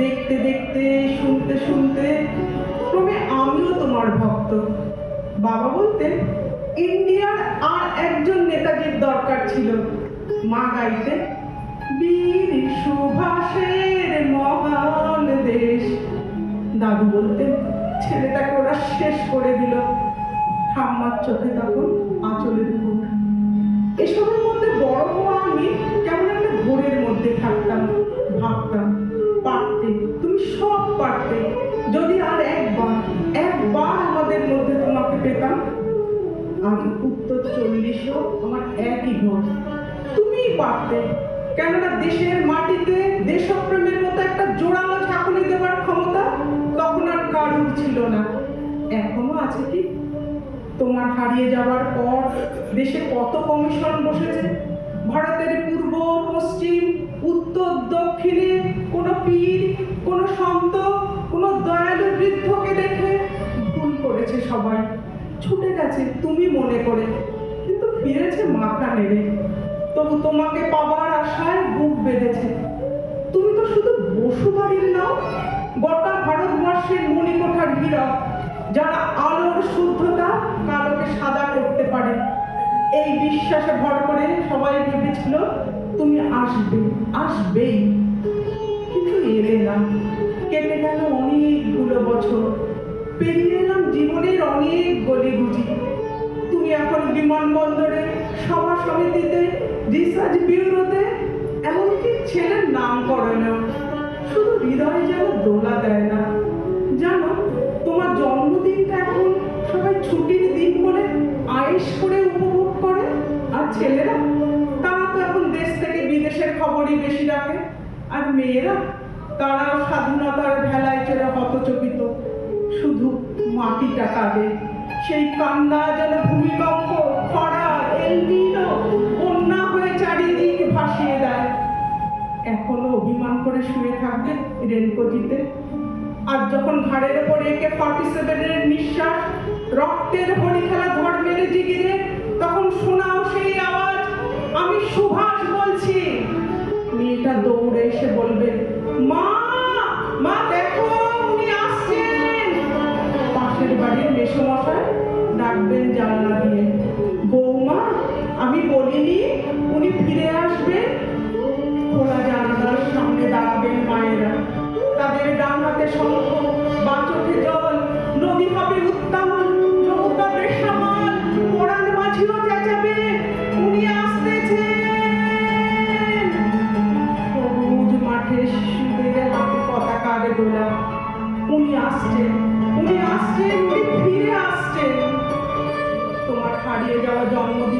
দেখতে দেখতে, শুনতে শুনতে ক্রমে আমিও তোমার ভক্ত। বাবা বলতেন, ইন্ডিয়ার আর একজন নেতাজির দরকার ছিল। মা গাইতেন, বীর সুভাষের মহান দেশ। দাদু বলতেন, ছেলেটাকে ওরা শেষ করে দিল। ঠাম্মার চোখে তখন আঁচলের ফুট এসবের মধ্যে বড় হওয়া আমি কেমন একটা ঘোরের মধ্যে থাকতাম, ভাবতাম। পারতে। যদি আর একবার একবার আমাদের মধ্যে তোমাকে পেতাম আর উত্তর চল্লিশও আমার একই ঘর। তুমিই পারতে। কেননা দেশের মাটিতে দেশপ্রেমের মতো একটা জোরালো ঝাঁকুনি দেওয়ার ক্ষমতা তখন আর কারুর ছিল না। এখনও আছে কি? তোমার হারিয়ে যাওয়ার পর দেশে কত কমিশন বসেছে? ভারতের পূর্ব, পশ্চিম উত্তর দক্ষিণে কোনো পীর, কোনো সন্ত, কোনো দয়ালু বৃদ্ধকে দেখে ভুল করেছে সবাই। ছুটে গেছে, তুমি মনে করে, কিন্তু ফিরেছে মাথা নেড়ে। তবু তোমাকে পাবার আশায় বুক বেঁধেছে। তুমি তো শুধু বসুবাড়ির নাও, গোটা ভারতবর্ষের মণিকোঠার হীরক যারা আলোর শুদ্ধতা কালোকে সাদা করতে পারে। এই বিশ্বাসে ভর করে সবাই ভেবেছিল তুমি আসবে, আসবেই। কিন্তু এলে না। কেটে গেল অনেকগুলো বছর। পেরিয়ে এলাম জীবনের অনেক গলি গলিগুজি তুমি এখন বিমানবন্দরে সভা সমিতিতে রিসার্চ ব্যুরোতে, এমনকি ছেলের নাম করে না। শুধু হৃদয়ে যেন দোলা দেয় না। জানো, তোমার জন্মদিনটা এখন সবাই ছুটির দিন বলে আয়েস করে উপভোগ করে, আর ছেলেরা বিদেশের খবরই বেশি রাখে। আর মেয়েরা, তারাও স্বাধীনতার ভেলায় চড়ে হতচকিত। শুধু মাটিটা কাঁদে। সেই কান্না যেন ভূমিকম্প খরা এলনিনো বন্যা হয়ে চারিদিক ভাসিয়ে দেয়। এখনও অভিমান করে শুয়ে থাকবে রেনকোজিতে আর যখন ঘাড়ের ওপর একে ফর্টি সেভেনের নিঃশ্বাস, রক্তের হরি খেলা ধর মেরে জিগিরে, তখন শোনাও সেই আওয়াজ আমি সুভাষ বলছি। মেয়েটা দৌড়ে এসে বলবে, মা মা, দেখো, উনি আসছেন। পাশের বাড়ির মেসমশাই ডাকবেন জানলা দিয়ে, বৌমা, আমি বলিনি আসছেন উনি আসছেন উনি ফিরে আসছেন। তোমার হারিয়ে যাওয়া জন্মদিনের